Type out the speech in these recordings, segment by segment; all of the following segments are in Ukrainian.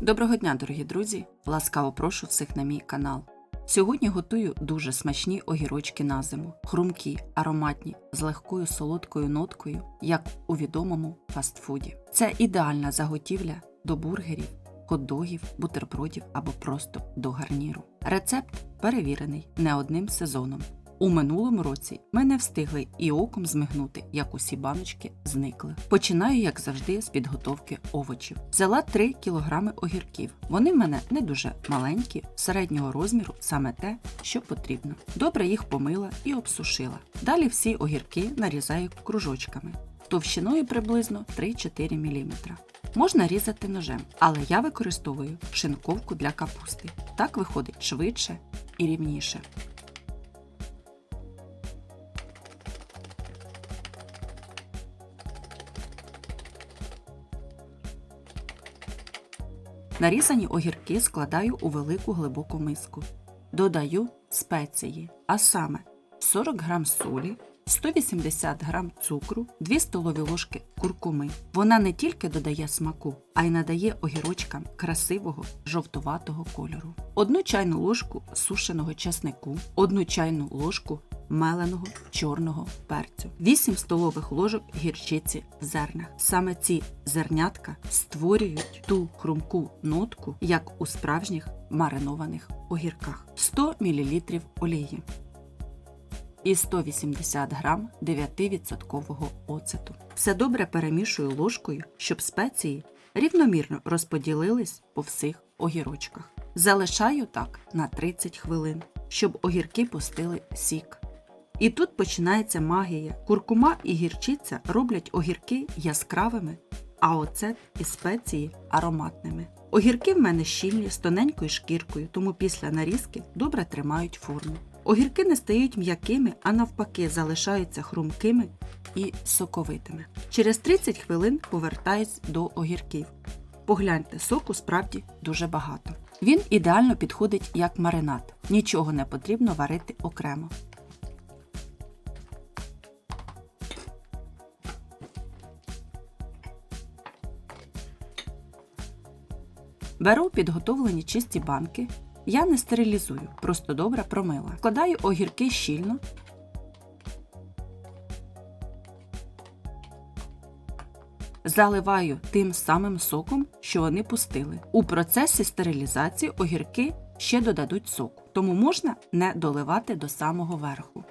Доброго дня, дорогі друзі! Ласкаво прошу всіх на мій канал. Сьогодні готую дуже смачні огірочки на зиму, хрумкі, ароматні, з легкою солодкою ноткою, як у відомому фастфуді. Це ідеальна заготівля до бургерів, хот-догів, бутербродів або просто до гарніру. Рецепт перевірений не одним сезоном. У минулому році ми не встигли і оком змигнути, як усі баночки зникли. Починаю, як завжди, з підготовки овочів. Взяла 3 кг огірків. Вони в мене не дуже маленькі, середнього розміру, саме те, що потрібно. Добре їх помила і обсушила. Далі всі огірки нарізаю кружочками товщиною приблизно 3-4 мм. Можна різати ножем, але я використовую шинковку для капусти. Так виходить швидше і рівніше. Нарізані огірки складаю у велику глибоку миску. Додаю спеції, а саме 40 г солі, 180 г цукру, 2 столові ложки куркуми. Вона не тільки додає смаку, а й надає огірочкам красивого жовтуватого кольору. Одну чайну ложку сушеного чеснику, одну чайну ложку меленого чорного перцю, 8 столових ложок гірчиці в зернах. Саме ці зернятка створюють ту хрумку нотку, як у справжніх маринованих огірках, 100 мл олії і 180 грам 9% оцету. Все добре перемішую ложкою, щоб спеції рівномірно розподілились по всіх огірочках. Залишаю так на 30 хвилин, щоб огірки пустили сік. І тут починається магія. Куркума і гірчиця роблять огірки яскравими, а оцет і спеції ароматними. Огірки в мене щільні з тоненькою шкіркою, тому після нарізки добре тримають форму. Огірки не стають м'якими, а навпаки, залишаються хрумкими і соковитими. Через 30 хвилин повертаюсь до огірків. Погляньте, соку справді дуже багато. Він ідеально підходить як маринад, нічого не потрібно варити окремо. Беру підготовлені чисті банки. Я не стерилізую, просто добре промила. Вкладаю огірки щільно. Заливаю тим самим соком, що вони пустили. У процесі стерилізації огірки ще додадуть соку, тому можна не доливати до самого верху.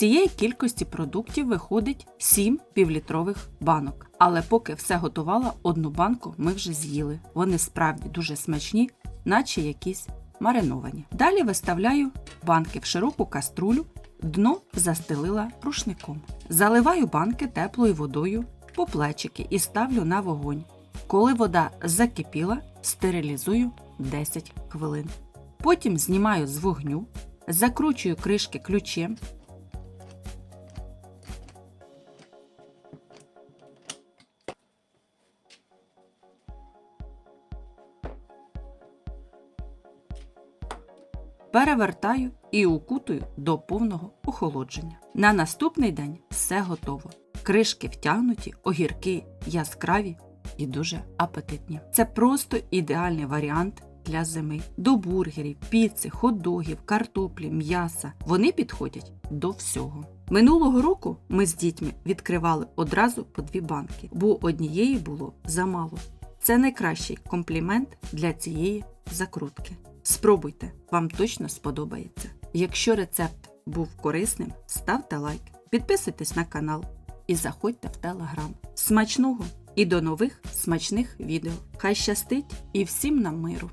Цієї кількості продуктів виходить 7 півлітрових банок. Але поки все готувала, одну банку ми вже з'їли. Вони справді дуже смачні, наче якісь мариновані. Далі виставляю банки в широку каструлю, дно застелила рушником. Заливаю банки теплою водою по плечики і ставлю на вогонь. Коли вода закипіла, стерилізую 10 хвилин. Потім знімаю з вогню, закручую кришки ключем. Перевертаю і укутую до повного охолодження. На наступний день все готово. Кришки втягнуті, огірки яскраві і дуже апетитні. Це просто ідеальний варіант для зими. До бургерів, піци, хот-догів, картоплі, м'яса. Вони підходять до всього. Минулого року ми з дітьми відкривали одразу по дві банки, бо однієї було замало. Це найкращий комплімент для цієї закрутки. Спробуйте, вам точно сподобається. Якщо рецепт був корисним, ставте лайк, підписуйтесь на канал і заходьте в телеграм. Смачного і до нових смачних відео! Хай щастить і всім нам миру!